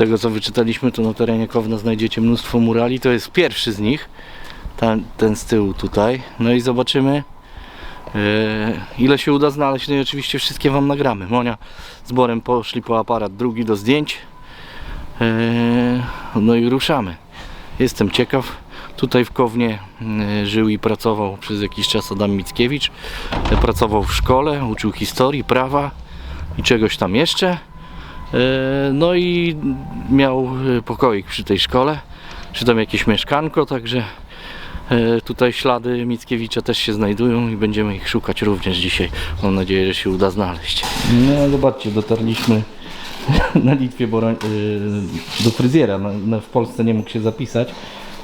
tego co wyczytaliśmy, to na terenie Kowna znajdziecie mnóstwo murali. To jest pierwszy z nich, ten, ten z tyłu tutaj. No i zobaczymy, e, ile się uda znaleźć. No i oczywiście wszystkie Wam nagramy. Monia z Borem poszli po aparat drugi do zdjęć. E, no i ruszamy. Jestem ciekaw. Tutaj w Kownie e, żył i pracował przez jakiś czas Adam Mickiewicz. Pracował w szkole, uczył historii, prawa i czegoś tam jeszcze. E, No i miał e, pokoik przy tej szkole, czy tam jakieś mieszkanko, także e, tutaj ślady Mickiewicza też się znajdują i będziemy ich szukać również dzisiaj. Mam nadzieję, że się uda znaleźć. No zobaczcie, dotarliśmy na Litwie do fryzjera. W Polsce nie mógł się zapisać.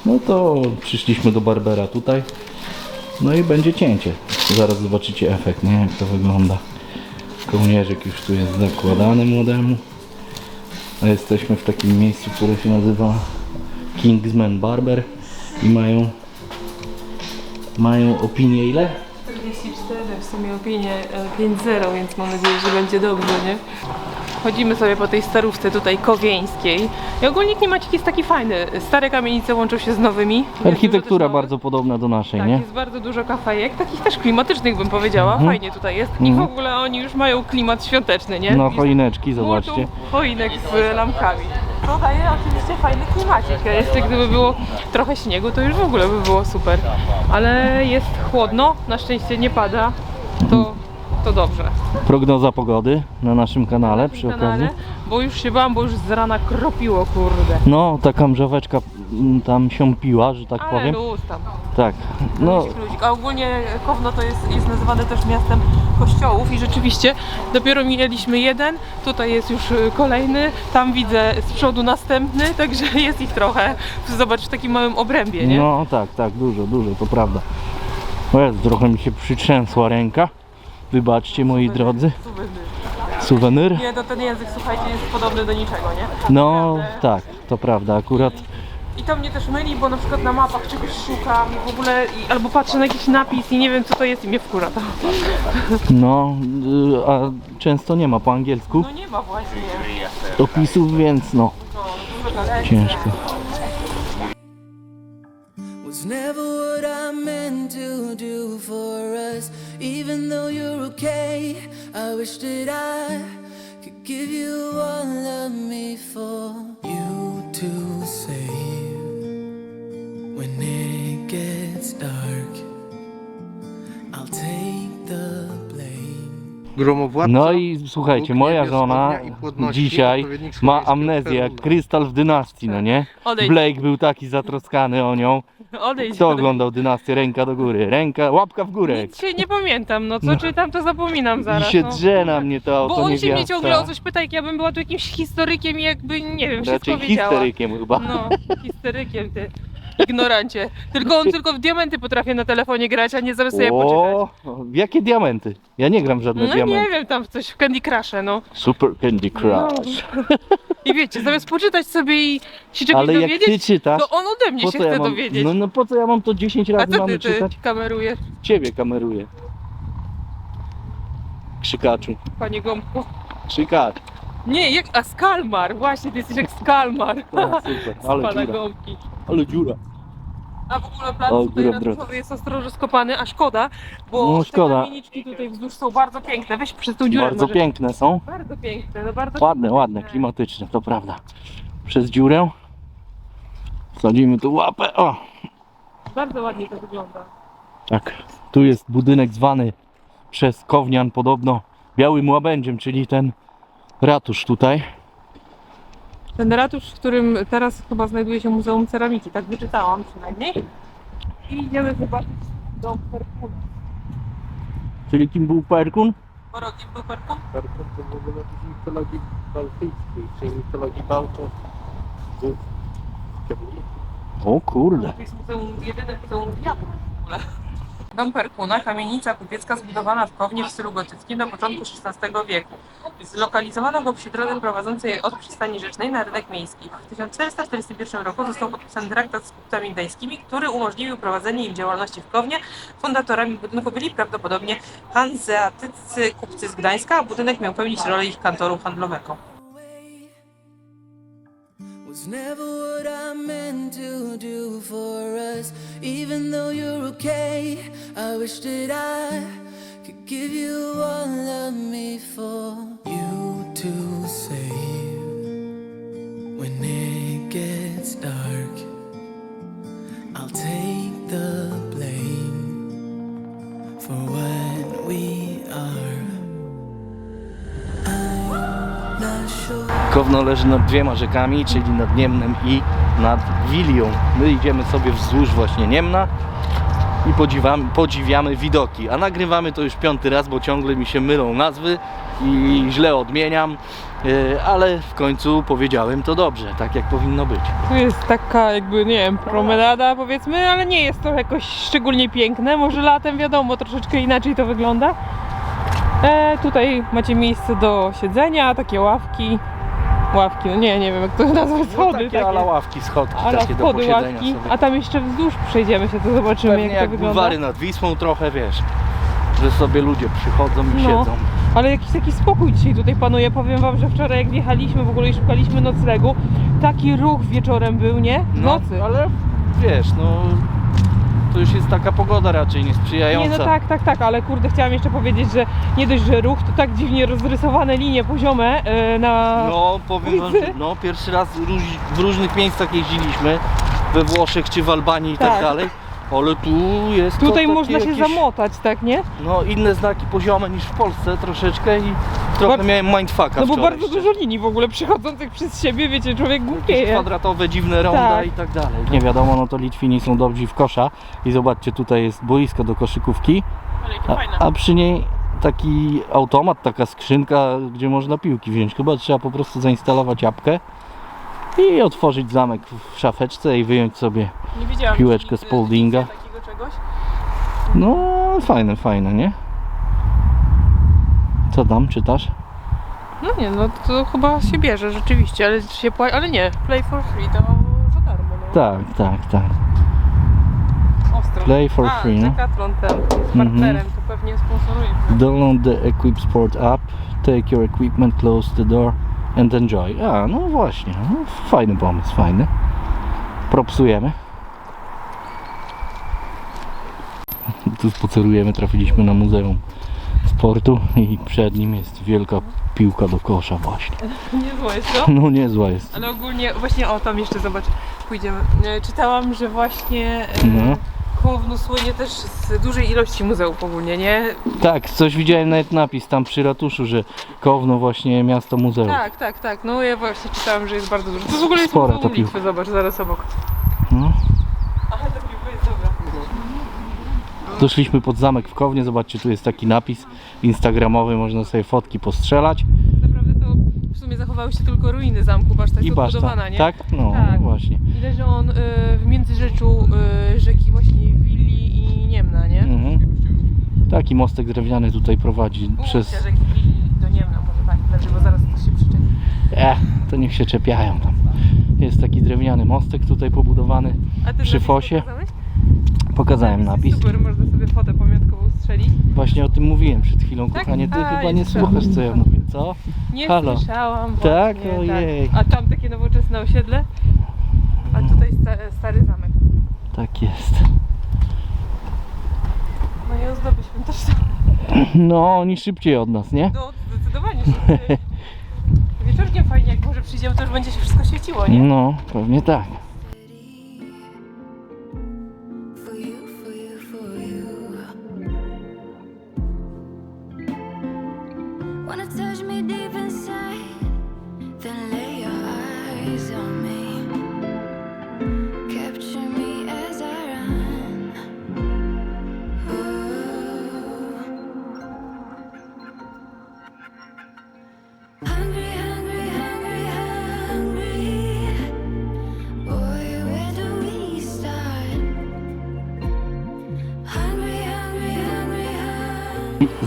No to przyszliśmy do Barbera tutaj. No i będzie cięcie. Zaraz zobaczycie efekt, nie? Jak to wygląda. Kołnierzyk już tu jest zakładany młodemu. Jesteśmy w takim miejscu, które się nazywa Kingsman Barber i mają mają opinię ile? 44, w sumie opinie e, 5-0, więc mam nadzieję, że będzie dobrze, nie? Chodzimy sobie po tej starówce tutaj kowieńskiej. I ogólnie klimacik jest taki fajny. Stare kamienice łączą się z nowymi. Architektura bardzo podobna do naszej, Tak, nie? jest bardzo dużo kafejek, takich też klimatycznych bym powiedziała. Fajnie tutaj jest. I w ogóle oni już mają klimat świąteczny, nie? Mhm. No Jest choineczki, zobaczcie. choinek z lampkami. To daje oczywiście fajny klimacik. A jeszcze gdyby było trochę śniegu, to już w ogóle by było super. Ale jest chłodno, na szczęście nie pada. To, to dobrze. Prognoza pogody na naszym kanale przy okazji. kanale, bo już się bałam, bo już z rana kropiło, kurde. No, taka mrzaweczka mm, tam się piła, że tak Ale powiem. luz tam. Tak. No, Luzik, luzik. A ogólnie Kowno to jest, jest nazywane też miastem kościołów i rzeczywiście dopiero minęliśmy jeden, tutaj jest już y, kolejny, tam widzę z przodu następny, także jest ich trochę. Zobacz w takim małym obrębie, nie? no tak, tak, dużo, dużo, to prawda. O Jezu, trochę mi się przytrzęsła ręka. Wybaczcie moi drodzy. Suweny. Suwenyr? Nie, to ten język, słuchajcie, jest podobny do niczego, nie? No Naprawdę. tak, to prawda, akurat I to mnie też myli, bo na przykład na mapach czegoś szukam i w ogóle, i, albo patrzę na jakiś napis i nie wiem co to jest i mnie wkurza to. no, y, a często nie ma po angielsku No nie ma właśnie. opisów, więc no, No, dużo dalej. ciężko. was never what I meant to do for us. Even though you're okay, I wish that I could give you all of me for you to save. When it gets dark, I'll take the. Gromowładca. No i słuchajcie, Bóg moja niebios, żona ognia i płodności, dzisiaj odpowiednik ma słowiańskiego amnezję jak Peruna. krystal w dynastii, no nie? Odejdź. Blake był taki zatroskany o nią. Odejdź. Kto oglądał dynastię? Ręka do góry, ręka, łapka w górę. Nic się nie pamiętam, no co czytam to zapominam I zaraz. się no. drze na mnie to auto Bo on się mnie niewiasta. ciągle o coś pyta, jak ja bym była tu jakimś historykiem i jakby, nie wiem, wszystko Raczej wiedziała. histerykiem chyba. No, historykiem ty, ignorancie. Tylko on tylko w diamenty potrafi na telefonie grać, a nie zamiast sobie poczytać. O, jakie diamenty? Ja nie gram w żadne No diamenty. nie wiem, tam w coś w Candy Crush'e, no. Super Candy Crush. I wiecie, zamiast poczytać sobie i się czegoś Ale jak dowiedzieć, ty czytasz, to on ode mnie po się co ja chce mam, dowiedzieć. no, no po co ja mam to 10 a razy co mamy ty, ty czytać? kamerujesz, Ciebie kameruję. Krzykaczu. panie Gąbku? Krzykacz. Nie, jak, a Skalmar, właśnie, ty jesteś jak Skalmar. Tak, super. Ale dziura. Gąbki. Ale dziura. A w ogóle plac O, tutaj w. Duszowie jest ostrożnie skopany, a szkoda, bo No, szkoda. te kamieniczki tutaj wzdłuż są bardzo piękne. Weź przez tą dziurę Bardzo może. piękne są. Bardzo piękne, no bardzo Ładne, ładne, klimatyczne, to prawda. Przez dziurę. Wsadzimy tu łapę. O, Bardzo ładnie to wygląda. tak. Tu jest budynek zwany przez Kownian podobno Białym Łabędziem, czyli ten ratusz tutaj. Ten ratusz, w którym teraz chyba znajduje się Muzeum Ceramiki, tak wyczytałam przynajmniej. I idziemy zobaczyć dom Perkuna. Czyli kim był Perkun? Porogiem był Perkun? Perkun to w ogóle z mitologii bałtyckiej, czyli mitologii Bałtów. O kurde. To jest muzeum, jedyne muzeum wiatru w ogóle. Dom Perkuna, kamienica kupiecka zbudowana w Kownie w stylu gotyckim do początku XVI wieku. Zlokalizowano go przy drodze prowadzącej od przystani rzecznej na rynek miejski. W 1441 roku został podpisany traktat z kupcami gdańskimi, który umożliwił prowadzenie im działalności w Kownie. Fundatorami budynku byli prawdopodobnie hanzeatyccy kupcy z Gdańska, a budynek miał pełnić rolę ich kantoru handlowego. Was never what I meant to do for us. Even though you're okay, I wish that I could give you all of me for you to save. When Kowno leży nad dwiema rzekami, czyli nad Niemnem i nad Wilią. My idziemy sobie wzdłuż właśnie Niemna i podziwiamy, podziwiamy widoki. A nagrywamy to już piąty raz, bo ciągle mi się mylą nazwy i źle odmieniam, Yy, ale w końcu powiedziałem to dobrze, tak jak powinno być. Tu jest taka jakby, nie wiem, promenada powiedzmy, ale nie jest to jakoś szczególnie piękne. Może latem wiadomo, troszeczkę inaczej to wygląda. E, tutaj macie miejsce do siedzenia, takie ławki. Ławki, no nie, nie wiem jak to nazwać, No, schody takie ala ławki, schodki ala takie do schody, posiedzenia ławki, sobie. a tam jeszcze wzdłuż przejdziemy się, to zobaczymy Pewnie jak to jak wygląda. bulwary nad Wisłą trochę, wiesz, że sobie ludzie przychodzą i No. siedzą. Ale jakiś taki spokój dzisiaj tutaj panuje. Powiem wam, że wczoraj jak wjechaliśmy w ogóle i szukaliśmy noclegu, taki ruch wieczorem był, nie? W No, nocy. ale wiesz, no to już jest taka pogoda raczej Nie, niesprzyjająca. no tak, tak, tak, ale kurde, chciałam jeszcze powiedzieć, że nie dość, że ruch, to tak dziwnie rozrysowane linie poziome e, na... No powiem wam, że no, pierwszy raz w różnych miejscach jeździliśmy, we Włoszech czy w Albanii i tak, Tak. dalej, ale tu jest Tutaj można się jakieś, zamotać, tak, nie? No inne znaki poziome niż w Polsce troszeczkę i trochę Bar- miałem mindfucka No bo wczoraj bardzo szczerze. dużo linii w ogóle przechodzących przez siebie, wiecie, człowiek Jakieś głupieje. kwadratowe, dziwne ronda Tak. i tak dalej. Nie wiadomo, no to Litwini są dobrzy w kosza i zobaczcie, tutaj jest boisko do koszykówki, Ale jakie a, fajne. a przy niej taki automat, taka skrzynka, gdzie można piłki wziąć. Chyba trzeba po prostu zainstalować apkę i otworzyć zamek w szafeczce i wyjąć sobie. Nie widziałam piłeczkę nigdy Spaldinga. takiego czegoś. No, fajne, fajne, nie? Co tam, czytasz? No nie, no to chyba się bierze rzeczywiście, ale się płaci, ale nie, play for free to za darmo, no. Tak, tak, tak. Ostro. Play for A, free, no. Decathlon ten jest Mhm. partnerem, to pewnie sponsoruje. Download the Equip Sport app, take your equipment, close the door and enjoy. A, no właśnie, no, fajny pomysł, fajny. Propsujemy. Tu spacerujemy, trafiliśmy na Muzeum Sportu i przed nim jest wielka piłka do kosza właśnie. Nie zło jest to? No niezła jest. Ale ogólnie, właśnie o tam jeszcze zobacz, pójdziemy. E, Czytałam, że właśnie e, No. Kołowno słynie też z dużej ilości muzeów ogólnie, nie? Tak, coś widziałem nawet napis tam przy ratuszu, że Kowno właśnie miasto muzeum. Tak, tak, tak. No ja właśnie czytałam, że jest bardzo dużo. To w ogóle jest Spora Muzeum ta piłka. Litwy, zobacz, zaraz obok. No. Aha, ta piłka jest dobra. Doszliśmy pod zamek w Kownie, zobaczcie, tu jest taki napis instagramowy, można sobie fotki postrzelać. Naprawdę to w sumie zachowały się tylko ruiny zamku, baszta jest I baszta, odbudowana, nie? tak? No Tak. właśnie. I leży on y, w międzyrzeczu y, rzeki właśnie Wili i Niemna, nie? Mhm. Taki mostek drewniany tutaj prowadzi Przez... przez... rzeki Wili do Niemna, może tak, bo zaraz ktoś się przyczepi. E, to niech się czepiają tam. Jest taki drewniany mostek tutaj pobudowany. Przy fosie? pokazałeś? Pokazałem napis. Super, można sobie fotę pamiątkową strzelić. Właśnie o tym mówiłem przed chwilą, Tak? kochanie. Ty A, chyba nie słuchasz, co ja mówię, co? Nie Halo. słyszałam. Tak? właśnie, Ojej. A tam takie nowoczesne osiedle, a tutaj sta, stary zamek. Tak jest. No i ozdoby świąteczne. No, oni szybciej od nas, nie? No, zdecydowanie szybciej. Wieczorkiem fajnie, jak może przyjdziemy, to już będzie się wszystko świeciło, nie? No, pewnie tak.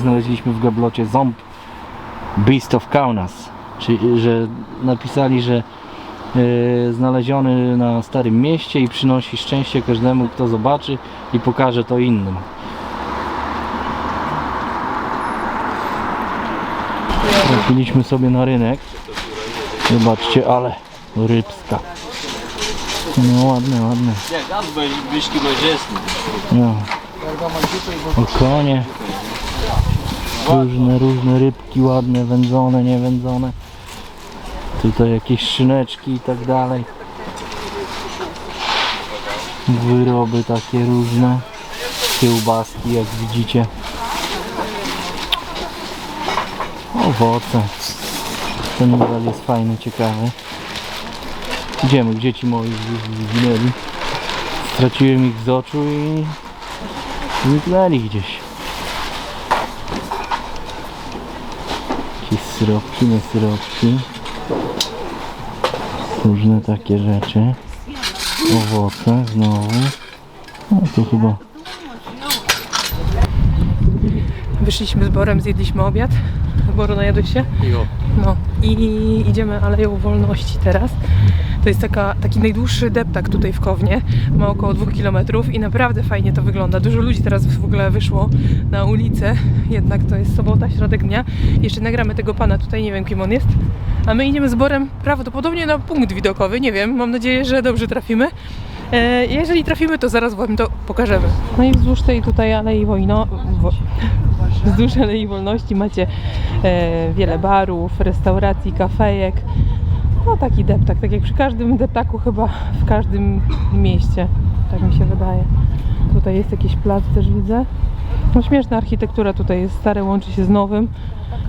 Znaleźliśmy w gablocie ząb Beast of Kaunas. Czyli, że napisali, że e, znaleziony na Starym Mieście i przynosi szczęście każdemu, kto zobaczy i pokaże to innym. Trafiliśmy sobie na rynek. Zobaczcie, ale rybska. No ładne, ładne. Jak Adwej, bliski mężczyzny. No. Okonie. Różne, różne rybki ładne, wędzone, niewędzone. Tutaj jakieś szyneczki i tak dalej. Wyroby takie różne. Kiełbaski jak widzicie. Owoce. Ten model jest fajny, ciekawy. Idziemy, dzieci moi zginęli. Straciłem ich z oczu i zniknęli gdzieś. Jakieś syropki, nie syropki. Różne takie rzeczy. Owoce znowu. No to chyba Wyszliśmy z Borem, zjedliśmy obiad. Boru, najadłeś się? Jo. No i idziemy Aleją Wolności teraz. To jest taka, taki najdłuższy deptak tutaj w Kownie. Ma około 2 km i naprawdę fajnie to wygląda. Dużo ludzi teraz w ogóle wyszło na ulicę. Jednak to jest sobota, środek dnia. Jeszcze nagramy tego pana tutaj, nie wiem kim on jest. A my idziemy z Borem prawdopodobnie na punkt widokowy. Nie wiem, mam nadzieję, że dobrze trafimy. E, jeżeli trafimy, to zaraz wam to pokażemy. No i wzdłuż tej tutaj Alei Wojno... Wo... Wzdłuż Alei Wolności macie e, wiele barów, restauracji, kafejek. No taki deptak, tak jak przy każdym deptaku chyba w każdym mieście, tak mi się wydaje. Tutaj jest jakiś plac też widzę. No śmieszna architektura tutaj jest, stare łączy się z nowym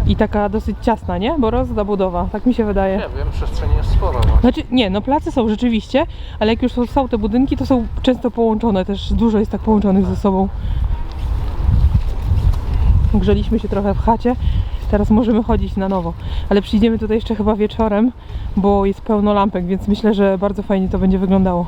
i taka dosyć ciasna, nie? Bo rozda budowa, tak mi się wydaje. Nie wiem, przestrzeni jest sporo. właśnie. Znaczy, nie, no place są rzeczywiście, ale jak już są, są te budynki, to są często połączone też, dużo jest tak połączonych ze sobą. Grzeliśmy się trochę w chacie, teraz możemy chodzić na nowo, ale przyjdziemy tutaj jeszcze chyba wieczorem, bo jest pełno lampek, więc myślę, że bardzo fajnie to będzie wyglądało.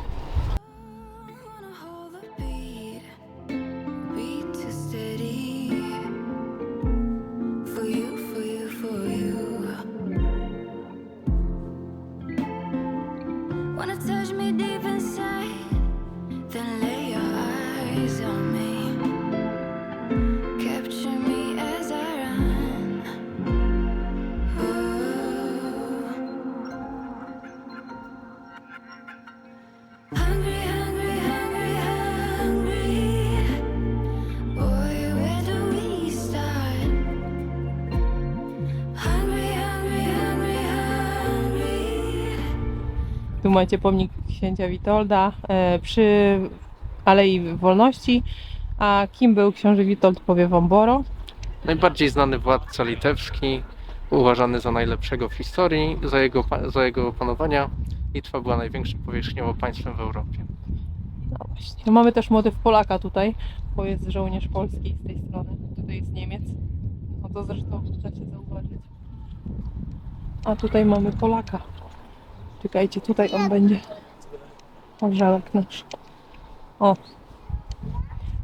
Macie pomnik księcia Witolda e, przy Alei Wolności, a kim był książę Witold powie wam Boro. Najbardziej znany władca litewski, uważany za najlepszego w historii, za jego, za jego panowania Litwa była największym powierzchniowo państwem w Europie. No właśnie. Mamy też motyw Polaka tutaj, bo jest żołnierz polski z tej strony. Tutaj jest Niemiec. No to zresztą da się zauważyć. A tutaj mamy Polaka. Czekajcie, tutaj on będzie. Orzełek nasz. O.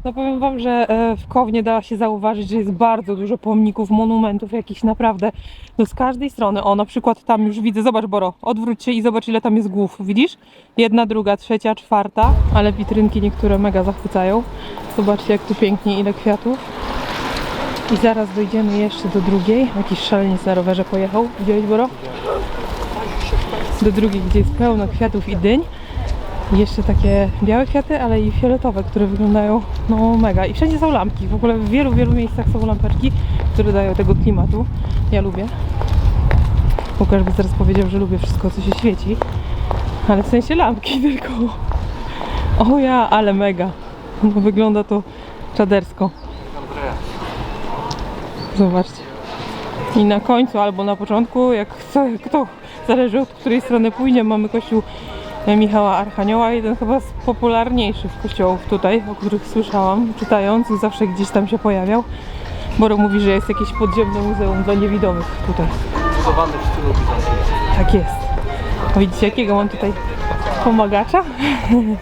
No powiem wam, że e, w Kownie da się zauważyć, że jest bardzo dużo pomników, monumentów jakichś naprawdę. No z każdej strony. O, na przykład tam już widzę, zobacz Boro, odwróć się i zobacz ile tam jest głów. Widzisz? Jedna, druga, trzecia, czwarta, ale witrynki niektóre mega zachwycają. Zobaczcie jak tu pięknie, ile kwiatów. I zaraz dojdziemy jeszcze do drugiej. Jakiś szaleniec na rowerze pojechał. Widziałeś, Boro? Do drugiej, gdzie jest pełno kwiatów i dyń. I jeszcze takie białe kwiaty, ale i fioletowe, które wyglądają no mega. I wszędzie są lampki. W ogóle w wielu, wielu miejscach są lampeczki, które dają tego klimatu. Ja lubię. Łukasz by zaraz powiedział, że lubię wszystko, co się świeci. Ale w sensie lampki tylko. O ja, ale mega. No, wygląda to czadersko. Zobaczcie. I na końcu albo na początku, jak kto, kto zależy od której strony pójdzie, mamy kościół Michała Archanioła, jeden chyba z popularniejszych kościołów tutaj, o których słyszałam, czytając, zawsze gdzieś tam się pojawiał. Boro mówi, że jest jakieś podziemne muzeum dla niewidomych tutaj. W stylu bizantyjskim. Tak jest. Widzicie jakiego mam tutaj pomagacza?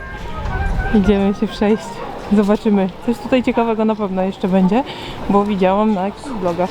Idziemy się przejść. Zobaczymy. Coś tutaj ciekawego na pewno jeszcze będzie, bo widziałam na jakichś blogach.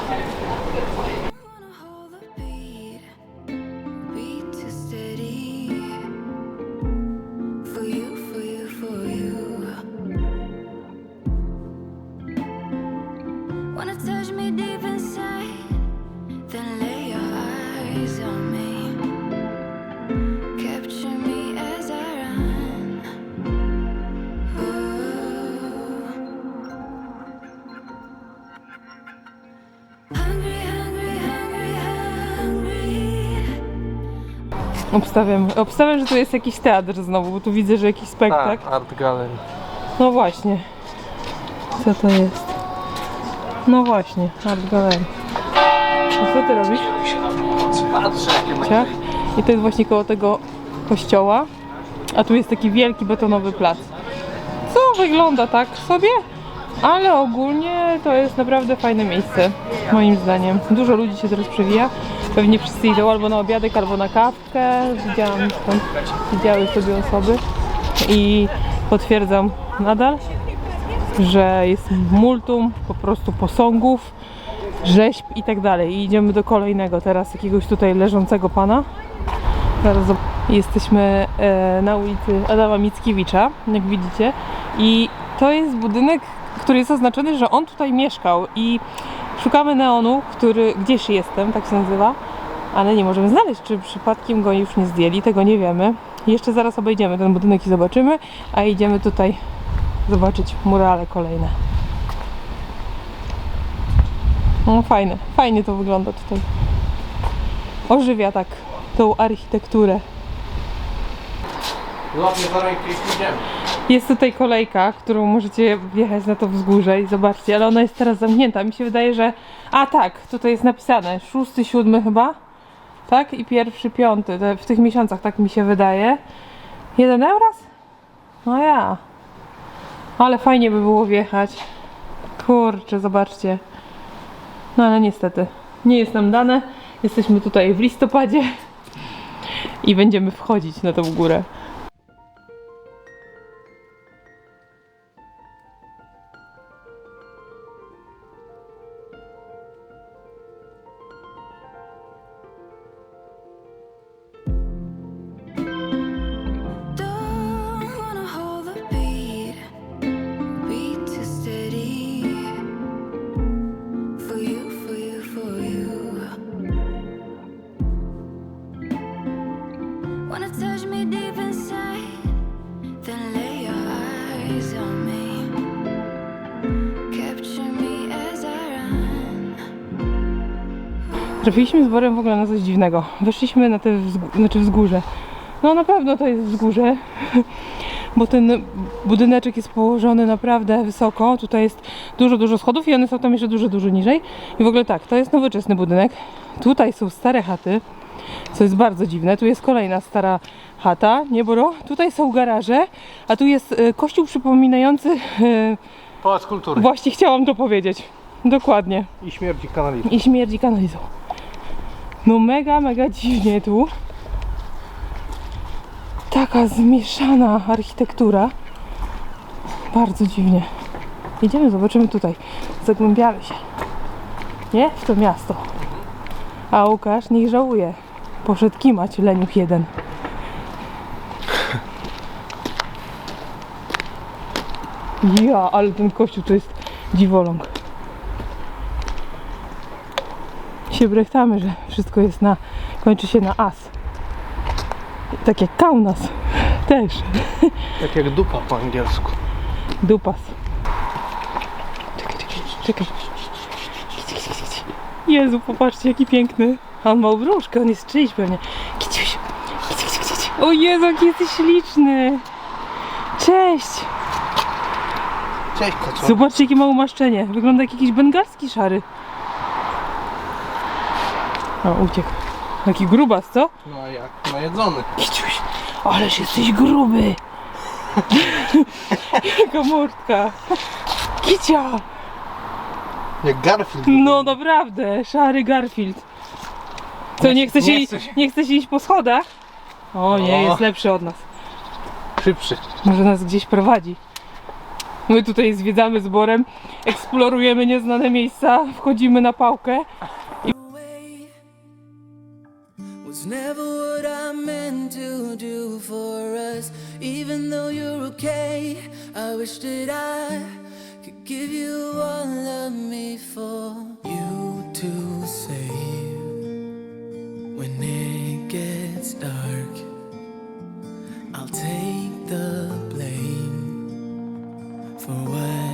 Obstawiam, obstawiam, że to jest jakiś teatr znowu, bo tu widzę, że jakiś spektakl. Tak, Art Gallery. No właśnie. Co to jest? No właśnie, Art Gallery. A co ty robisz? Ciach? I to jest właśnie koło tego kościoła. A tu jest taki wielki betonowy plac. Co wygląda tak sobie, ale ogólnie to jest naprawdę fajne miejsce, moim zdaniem. Dużo ludzi się teraz przewija. Pewnie wszyscy idą albo na obiadek, albo na kawkę. Widziałam stąd, widziały sobie osoby i potwierdzam nadal, że jest multum po prostu posągów, rzeźb i tak dalej. I idziemy do kolejnego teraz jakiegoś tutaj leżącego pana. Zaraz Jesteśmy e, na ulicy Adama Mickiewicza, jak widzicie. I to jest budynek, który jest oznaczony, że on tutaj mieszkał. I szukamy neonu, który gdzieś jestem, tak się nazywa, ale nie możemy znaleźć, czy przypadkiem go już nie zdjęli, tego nie wiemy. Jeszcze zaraz obejdziemy ten budynek i zobaczymy, a idziemy tutaj zobaczyć murale kolejne. No fajne, fajnie to wygląda tutaj. Ożywia tak tą architekturę. Ładnie za rękę idziemy. Jest tutaj kolejka, którą możecie wjechać na to wzgórze i zobaczcie, ale ona jest teraz zamknięta. Mi się wydaje, że. A tak, tutaj jest napisane szósty, siódmy chyba. Tak? I pierwszy, piąty. W tych miesiącach tak mi się wydaje. Jeden euros? No ja. Ale fajnie by było wjechać. Kurczę, zobaczcie. No ale niestety, nie jest nam dane. Jesteśmy tutaj w listopadzie i będziemy wchodzić na tą górę. Trafiliśmy z Borem w ogóle na coś dziwnego. Weszliśmy na te wzgó- znaczy wzgórze. No na pewno to jest wzgórze, bo ten budyneczek jest położony naprawdę wysoko. Tutaj jest dużo, dużo schodów i one są tam jeszcze dużo, dużo niżej. I w ogóle tak, to jest nowoczesny budynek. Tutaj są stare chaty, co jest bardzo dziwne. Tu jest kolejna stara chata, nie Boro? Tutaj są garaże, a tu jest e, kościół przypominający... e, Pałac Kultury. Właśnie chciałam to powiedzieć. Dokładnie. I śmierdzi kanalizm. I śmierdzi kanalizą. No mega, mega dziwnie tu. Taka zmieszana architektura. Bardzo dziwnie. Idziemy, zobaczymy tutaj. Zagłębiamy się. Nie? W to miasto. A Łukasz niech żałuje. Poszedł kimać leniuch jeden. Ja, ale ten kościół to jest dziwoląg. Się brechtamy, że wszystko jest na, kończy się na as. Tak jak Kaunas też. Tak jak dupa po angielsku. Dupas. Czekaj, czekaj, czekaj. Jezu, popatrzcie jaki piękny. On ma obruszkę, on jest czyjś pewnie. Kiciuś. O Jezu, jaki jesteś śliczny. Cześć. Cześć kocio. Zobaczcie jakie ma umaszczenie. Wygląda jak jakiś bengalski szary. O, uciekł. Taki grubas, co? No a jak? Najedzony. Kiciuś, ależ jesteś gruby. Jaka mordka. Kicia. Jak Garfield. No naprawdę, szary Garfield. Co, nie chce się, nie chce się. nie chce się iść po schodach? O nie, O. jest lepszy od nas. Szybszy. Może nas gdzieś prowadzi. My tutaj zwiedzamy zborem, eksplorujemy nieznane miejsca, wchodzimy na pałkę. Never what I meant to do for us. Even though you're okay, I wish that I could give you all of me for you to save. When it gets dark, I'll take the blame for what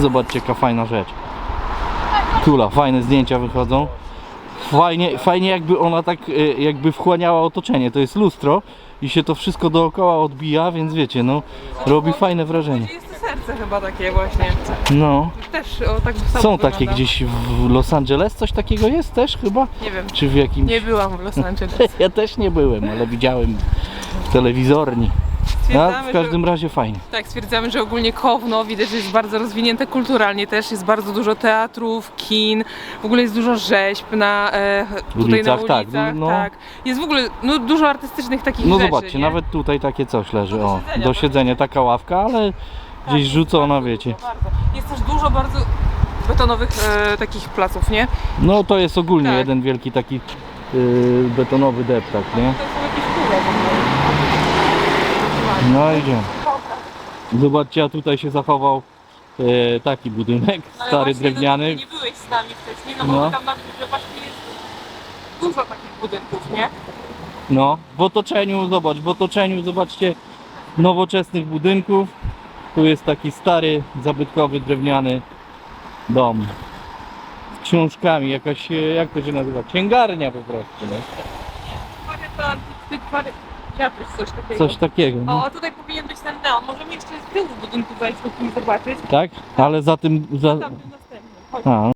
Zobaczcie, jaka fajna rzecz. Kula, fajne zdjęcia wychodzą. Fajnie, fajnie jakby ona tak e, jakby wchłaniała otoczenie. To jest lustro i się to wszystko dookoła odbija, więc wiecie, no robi fajne wrażenie. Jest to serce chyba takie właśnie. No, Też o, tak są wygląda. takie gdzieś w Los Angeles, coś takiego jest też chyba? Nie wiem. Czy w jakimś... Nie byłam w Los Angeles. Ja też nie byłem, ale widziałem w telewizorni. No, Stwierdzamy, w każdym razie fajnie. że, tak, stwierdzamy, że ogólnie Kowno widać, że jest bardzo rozwinięte kulturalnie też. Jest bardzo dużo teatrów, kin, w ogóle jest dużo rzeźb na, e, tutaj Ulicach, na tak, ulicach. no. tak. Jest w ogóle no, dużo artystycznych takich No rzeczy. zobaczcie, nie? nawet tutaj takie coś leży. Do O, siedzenia, do bo- siedzenia taka ławka, ale Tak, gdzieś rzucona, bardzo wiecie. Bardzo. Jest też dużo bardzo betonowych e, takich placów, nie? No to jest ogólnie Tak. jeden wielki taki yy, betonowy deptak, nie? To są jakieś kule w ogóle. No idziemy. Zobaczcie, a tutaj się zachował e, taki budynek, Ale stary właśnie, drewniany. No, nie byłeś z nami wcześniej, no bo No. tam na górze właśnie jest dużo takich budynków, nie? No, w otoczeniu, zobacz, w otoczeniu, zobaczcie, nowoczesnych budynków. Tu jest taki stary, zabytkowy, drewniany dom. Z książkami, jakaś, e, jak to się nazywa? Księgarnia po prostu, no. To antykwary... Teatr, coś takiego. Coś takiego, no. O, a tutaj powinien być ten neon. Możemy jeszcze z tyłu budynku wejść i zobaczyć. tak? Ale za tym, za... Tam ten następny. Chodź. A,